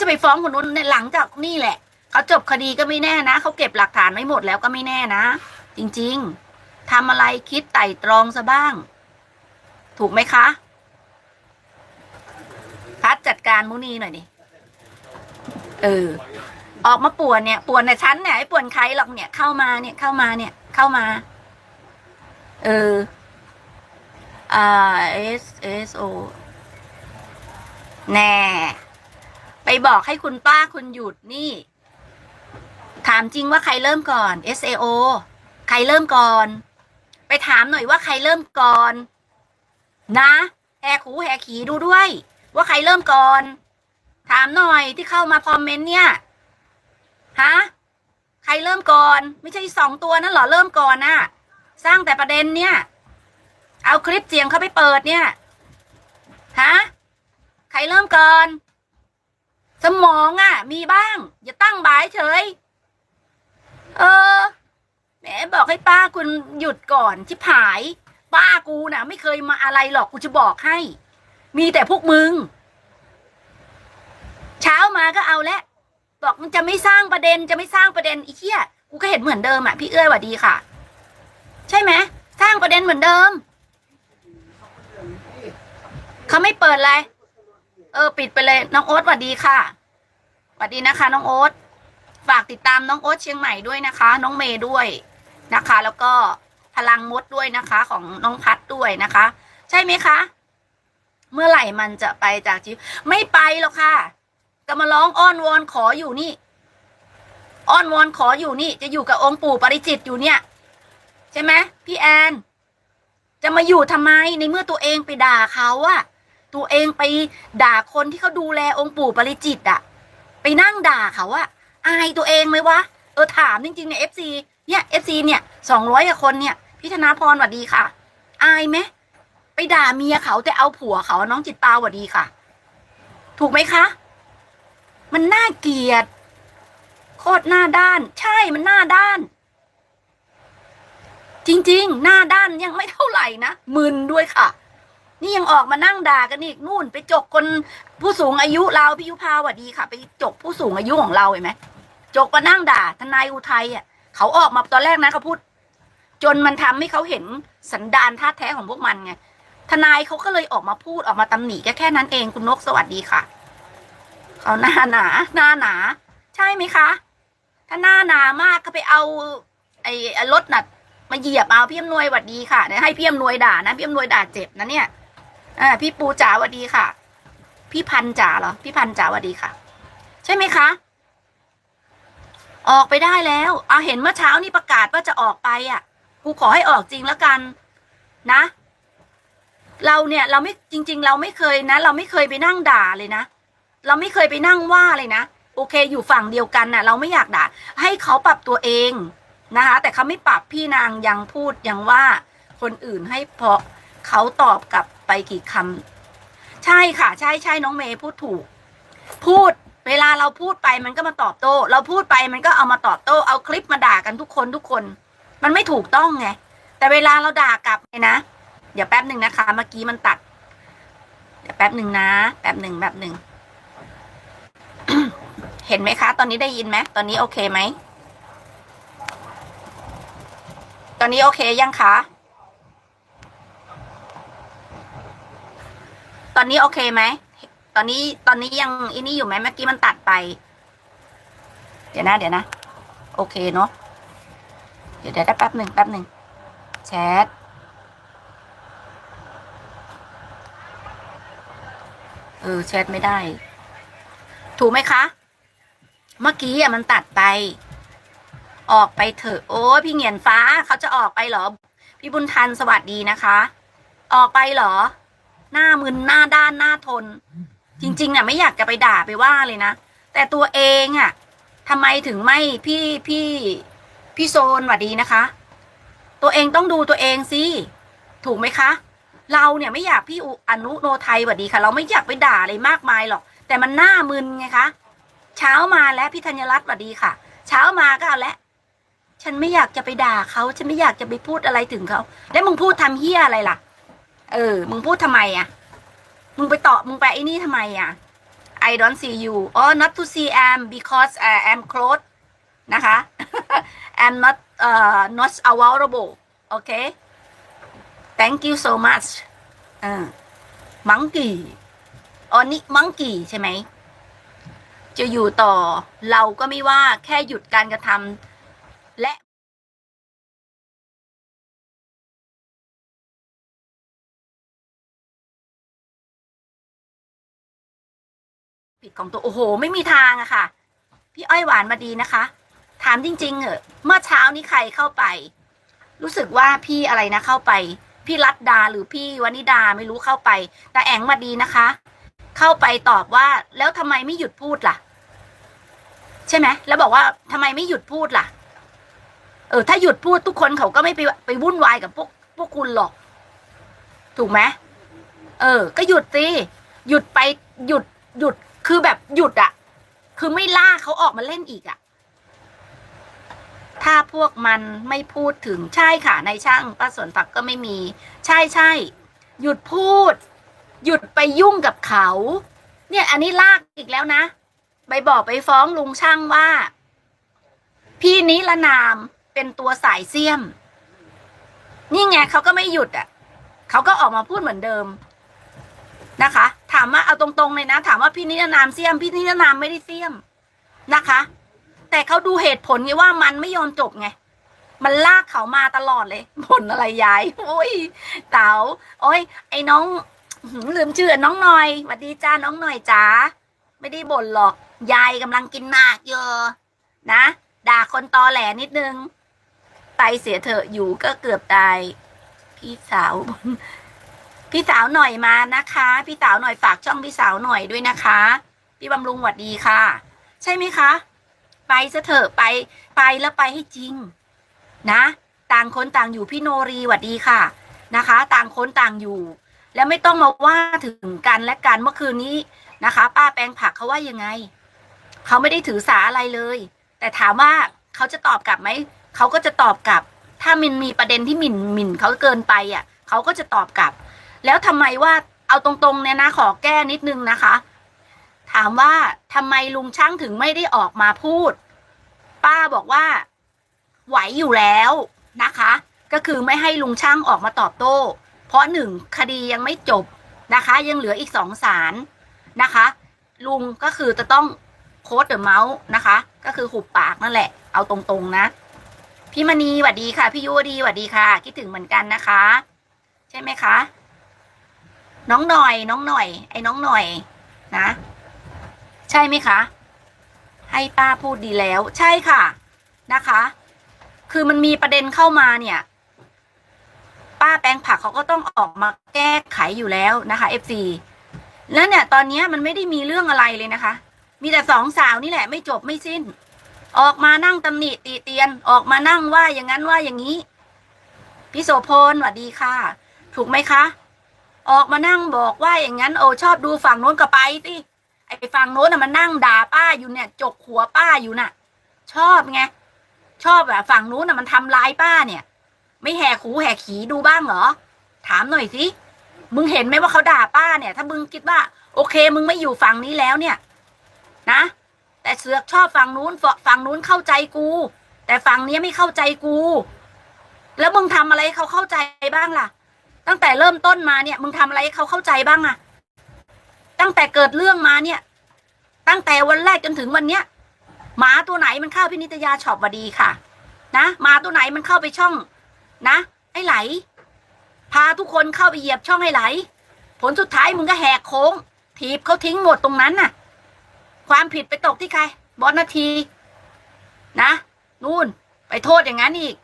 จะไปฟ้องคนนู้นในหลังจากนี่แหละเขาจบคดีก็ไม่แน่นะเขาเก็บหลักฐานไว้หมดแล้วก็ไม่แน่นะ จริงๆทำอะไรคิดไต่ตรองซะบ้าง ถูกไหมคะ พัดจัดการมุนีหน่อยดิเออ ออกมาป่วนเนี่ยป่วนในชั้นเนี่ยไอ้ป่วนใครหรอกเนี่ยเข้ามาเนี่ยเข้ามาเนี่ย เข้ามา เอออ่า S S O แน่ บอกให้คุณป้าคุณหยุดนี่ ถามจริงว่าใครเริ่มก่อน S A O ใครเริ่มก่อน ไปถามหน่อยว่าใครเริ่มก่อน นะแหกหูแหกขีดูด้วย ว่าใครเริ่มก่อน ถามหน่อยที่เข้ามาคอมเมนต์เนี่ยฮะใครเริ่มก่อน ไม่ใช่สองตัวนั่นหรอเริ่มก่อนน่ะ สร้างแต่ประเด็นเนี่ย เอาคลิปเสียงเข้าไปเปิดเนี่ยฮะใครเริ่มก่อน สมองอะ มีบ้าง อย่าตั้งบายเฉย เออแหมบอกให้ป้าคุณหยุดก่อนชิบหาย ป้ากูน่ะ ไม่เคยมาอะไรหรอกกูจะบอกให้ มีแต่พวกมึง เช้ามาก็เอาแล้วบอกมันจะไม่สร้างประเด็นจะไม่สร้างประเด็นอีเหี้ยกูก็เห็นเหมือนเดิมอะพี่เอ้ยหวัดดีค่ะ ใช่ไหมสร้างประเด็นเหมือนเดิมเขาไม่เปิดเลย เออ ปิดไปเลย น้องโอ๊ตสวัสดีค่ะสวัสดีนะคะ น้องโอ๊ตฝากติดตามน้องโอ๊ตเชียงใหม่ด้วยนะคะ น้องเมย์ด้วยนะคะ แล้วก็พลังมดด้วยนะคะ ของน้องพัดด้วยนะคะ ใช่ไหมคะ เมื่อไหร่มันจะไปจากชีวิตไม่ไปหรอกค่ะก็มาร้องอ้อนวอนขออยู่นี่ อ้อนวอนขออยู่นี่ จะอยู่กับองค์ปู่ปริจิตอยู่เนี่ย ใช่ไหมพี่แอน จะมาอยู่ทำไมในเมื่อตัวเองไปด่าเขาอะ ตัวเองไปด่าคนที่เขาดูแลองค์ปู่ปริจิตอะไปนั่งด่าเขาอะอายตัวเองไหมวะ เออถามจริงๆเนี่ยเอฟซีเนี่ยเอฟซีเนี่ยสองร้อยกว่าคนเนี่ยพี่ธนาพรสวัสดีค่ะ อายไหมไปด่าเมียเขาแต่เอาผัวเขาน้องจิตตาสวัสดีค่ะ ถูกไหมคะ มันน่าเกลียดโคตรหน้าด้าน ใช่มันหน้าด้าน จริงๆ หน้าด้านยังไม่เท่าไหร่นะมึนด้วยค่ะ นี่ยังออกมานั่งด่ากันอีกนู่น ไปจกคนผู้สูงอายุเราพี่ยุพาวัสดีค่ะ ไปจกผู้สูงอายุของเราเห็นไหมจกมานั่งด่าทนายอุทัยอะเขาออกมาตอนแรกนะเขาพูด จนมันทำให้เขาเห็นสันดานท่าแท้ของพวกมันไงทนายเขาก็เลยออกมาพูดออกมาตำหนิแค่แค่นั้นเองคุณนกสวัสดีค่ะเขาหน้าหนาหน้าหนา ใช่ไหมคะ ถ้าหน้าหนามากก็ไปเอา ไอ้รถน่ะมาเหยียบเอาพี่อำนวยหวัดดีค่ะเดี๋ยวให้พี่อำนวยด่านะพี่อำนวยด่าเจ็บนะเนี่ย อ่าพี่ปูจ๋าหวัดดีค่ะ พี่พันจ๋าเหรอ พี่พันจ๋าหวัดดีค่ะ ใช่ไหมคะ ออกไปได้แล้วเอาเห็นเมื่อเช้านี่ประกาศว่าจะออกไปอะกูขอให้ออกจริงแล้วกันนะ เราเนี่ยเราไม่จริง ๆ เราไม่เคยนะ เราไม่เคยไปนั่งด่าเลยนะ เราไม่เคยไปนั่งว่าเลยนะโอเค อยู่ฝั่งเดียวกันน่ะ เราไม่อยากด่าให้เขาปรับตัวเองนะคะ แต่เขาไม่ปรับพี่นางยังพูดยังว่าคนอื่นให้เพราะเขาตอบกับ ไปกี่คำใช่ค่ะ ใช่ใช่น้องเมย์พูดถูก พูดเวลาเราพูดไปมันก็มาตอบโต้ เราพูดไปมันก็เอามาตอบโต้ เอาคลิปมาด่ากันทุกคนทุกคน มันไม่ถูกต้องไง แต่เวลาเราด่ากลับเนี่ยนะ เดี๋ยวแป๊บหนึ่งนะคะ เมื่อกี้มันตัด เดี๋ยวแป๊บหนึ่งนะ แป๊บหนึ่งแป๊บหนึ่ง เห็นไหมคะ ตอนนี้ได้ยินไหม ตอนนี้โอเคไหม ตอนนี้โอเคยังคะ ตอนนี้โอเคไหม ตอนนี้ตอนนี้ยังอินี่อยู่ไหมเมื่อกี้มันตัดไป เดี๋ยวนะ เดี๋ยวนะ โอเคเนาะเดี๋ยวเดี๋ยวได้แป๊บหนึ่งแป๊บหนึ่งแชทเออแชทไม่ได้ ถูกไหมคะ เมื่อกี้อะมันตัดไป ออกไปเถอะโอ้พี่เหงียนฟ้าเขาจะออกไปเหรอ พี่บุญทันสวัสดีนะคะ ออกไปเหรอ หน้ามึนหน้าด้านหน้าทน จริงๆน่ะไม่อยากจะไปด่าไปว่าเลยนะ แต่ตัวเองอะทำไมถึงไม่พี่พี่พี่โซนสวัสดีนะคะ ตัวเองต้องดูตัวเองสิถูกไหมคะ เราเนี่ยไม่อยากพี่อุอนุโนไทยสวัสดีค่ะ เราไม่อยากไปด่าอะไรมากมายหรอก แต่มันหน้ามึนไงคะเช้ามาแล้วพี่ธัญรัตน์สวัสดีค่ะ เช้ามาก็เอาละฉันไม่อยากจะไปด่าเขาฉันไม่อยากจะไปพูดอะไรถึงเขาแล้วมึงพูดทำเฮี้ยอะไรล่ะ เออ มึงพูดทำไมอะมึงไปตอบมึงไปไอ้นี่ทำไมอะ I don't see you or not to see am because I am close นะคะ I'm not uh not available okay thank you so much อ่า monkey อ๋อนี่ monkey ใช่ไหม จะอยู่ต่อเราก็ไม่ว่าแค่หยุดการกระทำและ ผิดของตัวโอ้โห ไม่มีทางอะค่ะ พี่อ้อยหวานมาดีนะคะ ถามจริง ๆเหอะเมื่อเช้านี้ใครเข้าไป รู้สึกว่าพี่อะไรนะเข้าไป พี่รัตดาหรือพี่วนิดาไม่รู้เข้าไป แต่แองมาดีนะคะ เข้าไปตอบว่า แล้วทำไมไม่หยุดพูดล่ะ ใช่ไหมแล้วบอกว่าทำไมไม่หยุดพูดล่ะ เออ ถ้าหยุดพูดทุกคนเขาก็ไม่ไปไปวุ่นวายกับพวกพวกคุณหรอก ถูกไหมเออ ก็หยุดสิหยุดไปหยุดหยุด คือแบบหยุดอะคือไม่ล่าเขาออกมาเล่นอีกอะถ้าพวกมันไม่พูดถึงใช่ค่ะในช่างป้าสวนฝักก็ไม่มี ใช่ใช่หยุดพูด หยุดไปยุ่งกับเขา เนี่ยอันนี้ลากอีกแล้วนะ ไปบอกไปฟ้องลุงช่างว่า พี่นิรนามเป็นตัวสายเสี้ยม นี่ไงเขาก็ไม่หยุดอะเขาก็ออกมาพูดเหมือนเดิมนะคะามว่าเอาตรงๆเลยนะ ถามว่าพี่นิรนามเสี้ยมพี่นิรนามไม่ได้เสี้ยมนะคะ แต่เขาดูเหตุผลไงว่ามันไม่ยอมจบไง มันลากเขามาตลอดเลยผลอะไรยายโอ้ยเต๋าโอ้ย ไอ้น้องลืมชื่อน้องหน่อยสวัสดีจ้าน้องหน่อยจ๋าไม่ได้บ่นหรอก ยายกำลังกินหมากอยู่นะ ด่าคนตอแหลนิดนึงไปเสียเถอะอยู่ก็เกือบตายพี่สาว พี่สาวหน่อยมานะคะ พี่สาวหน่อยฝากช่องพี่สาวหน่อยด้วยนะคะ พี่บำรุงหวัดดีค่ะ ใช่ไหมคะ ไปซะเถอะไปไปแล้วไปให้จริง นะ ต่างคนต่างอยู่พี่โนรีหวัดดีค่ะนะคะ ต่างคนต่างอยู่ แล้วไม่ต้องมาว่าถึงกันและกันเมื่อคืนนี้นะคะ ป้าแปลงผักเขาว่ายังไงเขาไม่ได้ถือสาอะไรเลย แต่ถามว่าเขาจะตอบกลับไหมเขาก็จะตอบกลับ ถ้ามันมีประเด็นที่หมิ่นหมิ่นเขาเกินไปอะเขาก็จะตอบกลับ แล้วทำไมว่าเอาตรงๆเนี่ยนะขอแก้นิดนึงนะคะ ถามว่าทำไมลุงช่างถึงไม่ได้ออกมาพูด ป้าบอกว่า ไหวอยู่แล้วนะคะ ก็คือไม่ให้ลุงช่างออกมาตอบโต้ เพราะหนึ่งคดียังไม่จบนะคะ ยังเหลืออีกสองสารนะคะ ลุงก็คือจะต้องโค้ดเดอะเมาส์นะคะ ก็คือหุบปากนั่นแหละ เอาตรงๆนะ พี่มณีสวัสดีค่ะ พี่ยุวดีสวัสดีค่ะ คิดถึงเหมือนกันนะคะ ใช่ไหมคะ น้องหน่อย น้องหน่อย ไอ้น้องหน่อย นะ ใช่ไหมคะ ให้ป้าพูดดีแล้ว ใช่ค่ะ นะคะ คือมันมีประเด็นเข้ามาเนี่ย ป้าแปลงผักเขาก็ต้องออกมาแก้ไขอยู่แล้วนะคะ FC แล้วเนี่ย ตอนนี้มันไม่ได้มีเรื่องอะไรเลยนะคะ มีแต่สองสาวนี่แหละ ไม่จบไม่สิ้น ออกมานั่งตำหนิตีเตียน ออกมานั่งว่าอย่างนั้นว่าอย่างนี้ พี่โสพลสวัสดีค่ะ ถูกไหมคะ ออกมานั่งบอกว่าอย่างนั้นโอ้ชอบดูฝั่งโน้นก็ไปสิไอ้ฝั่งโน้นน่ะมันนั่งด่าป้าอยู่เนี่ย จกหัวป้าอยู่น่ะ ชอบไงชอบอะฝั่งนู้นน่ะมันทำร้ายป้าเนี่ย ไม่แหกหูแหกขีดูบ้างเหรอถามหน่อยสิมึงเห็นไหมว่าเขาด่าป้าเนี่ย ถ้ามึงคิดว่า โอเค มึงไม่อยู่ฝั่งนี้แล้วเนี่ย นะ แต่เสือกชอบฝั่งนู้นฝฝั่งนู้นเข้าใจกู แต่ฝั่งนี้ไม่เข้าใจกู แล้วมึงทำอะไรเขาเข้าใจบ้างล่ะ ตั้งแต่เริ่มต้นมาเนี่ย มึงทำอะไรให้เขาเข้าใจบ้างอะตั้งแต่เกิดเรื่องมาเนี่ย ตั้งแต่วันแรกจนถึงวันเนี้ยหมาตัวไหนมันเข้าพินิตยาช็อปวดีค่ะ นะหมาตัวไหนมันเข้าไปช่อง นะ ไอ้ไหล พาทุกคนเข้าไปเหยียบช่องไอ้ไหล ผลสุดท้ายมึงก็แหกโค้งถีบเขาทิ้งหมดตรงนั้นน่ะ ความผิดไปตกที่ใคร บอสนาที นะนู่นไปโทษอย่างนั้นอีก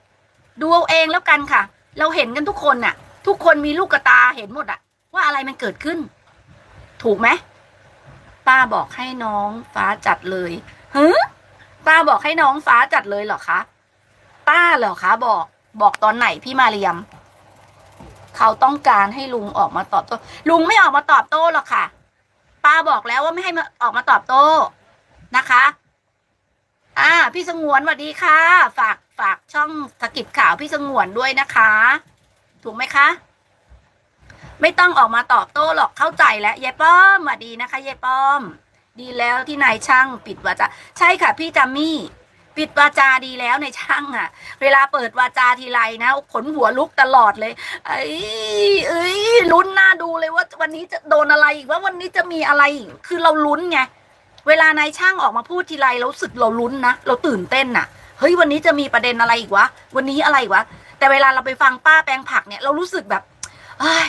ดูเอาเองแล้วกันค่ะ เราเห็นกันทุกคนน่ะ ทุกคนมีลูกกตาเห็นหมดอะว่าอะไรมันเกิดขึ้น ถูกไหมป้าบอกให้น้องฟ้าจัดเลยเฮ้ป้าบอกให้น้องฟ้าจัดเลยเหรอคะป้าเหรอคะบอกบอกตอนไหนพี่มาเรียม เขาต้องการให้ลุงออกมาตอบโต้ลุงไม่ออกมาตอบโต้หรอกค่ะ ป้าบอกแล้วว่าไม่ให้มาออกมาตอบโต้นะคะ อ่า พี่สงวนสวัสดีค่ะ ฝากฝากช่องสกิปข่าวพี่สงวนด้วยนะคะ ถูกไหมคะ ไม่ต้องออกมาตอบโต้หรอกเข้าใจแล้วยายป้อมสวัสดีนะคะยายป้อม ดีแล้วที่นายช่างปิดวาจาใช่ค่ะ พี่จามี่ ปิดวาจาดีแล้วในช่างอะเวลาเปิดวาจาทีไรนะขนหัวลุกตลอดเลยไอ้เอ้ยลุ้นหน้าดูเลยว่า วันนี้จะโดนอะไรอีกว่าวันนี้จะมีอะไรอีกคือเราลุ้นไงเวลานายช่างออกมาพูดทีไรเราสึกเราลุ้นนะเราตื่นเต้นน่ะเฮ้ยวันนี้จะมีประเด็นอะไรอีกวะ วันนี้อะไรวะ แต่เวลาเราไปฟังป้าแปลงผักเนี่ยเรารู้สึกแบบเอ้ย